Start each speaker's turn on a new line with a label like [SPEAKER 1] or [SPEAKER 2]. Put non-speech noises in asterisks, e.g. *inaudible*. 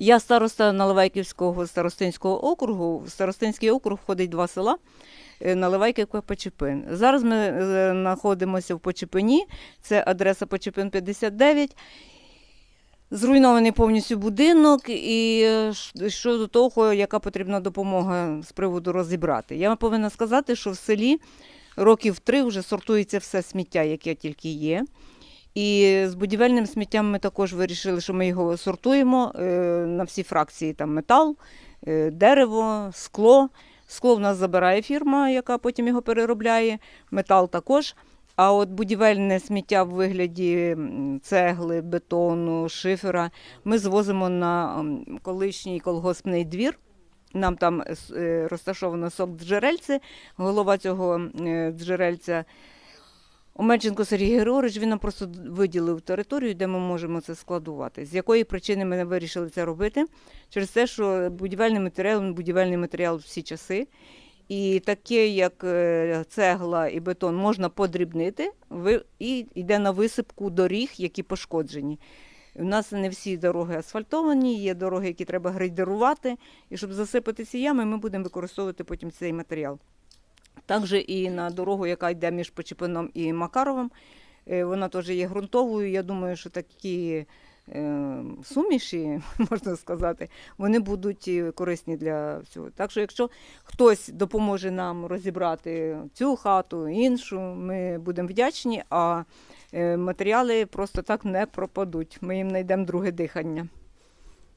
[SPEAKER 1] Я староста Наливайківського старостинського округу. В старостинський округ входить два села. е, Наливайківка Почепин. Зараз ми е, знаходимося в Почепині, це адреса Почепин 59. Зруйнований повністю будинок, і е, щодо того, яка потрібна допомога з приводу розібрати. Я повинна сказати, що в селі років три вже сортується все сміття, яке тільки є. І з будівельним сміттям ми також вирішили, що ми його сортуємо е, на всі фракції: там метал, е, дерево, скло. Скло в нас забирає фірма, яка потім його переробляє, метал також. А от будівельне сміття в вигляді цегли, бетону, шифера ми звозимо на колишній колгоспний двір. Нам там е, розташовано сок джерельце. Голова цього джерельця Омельченко Сергій Григорович, він нам просто виділив територію, де ми можемо це складувати. З якої причини ми не вирішили це робити? Через те, що будівельний матеріал, будівельний матеріал всі часи. І таке, як е, цегла і бетон, можна подрібнити і йде на висипку доріг, які пошкоджені. У нас не всі дороги асфальтовані, є дороги, які треба грейдерувати. І щоб засипати ці ями, ми будемо використовувати потім цей матеріал. Також і на дорогу, яка йде між Почепином і Макаровим, е, вона теж є ґрунтовою. Я думаю, що такі е, суміші, *laughs* можна сказати, вони будуть е, корисні для всього. Так що, якщо хтось допоможе нам розібрати цю хату, іншу, ми будемо вдячні, а матеріали просто так не пропадуть. Ми їм знайдемо друге дихання.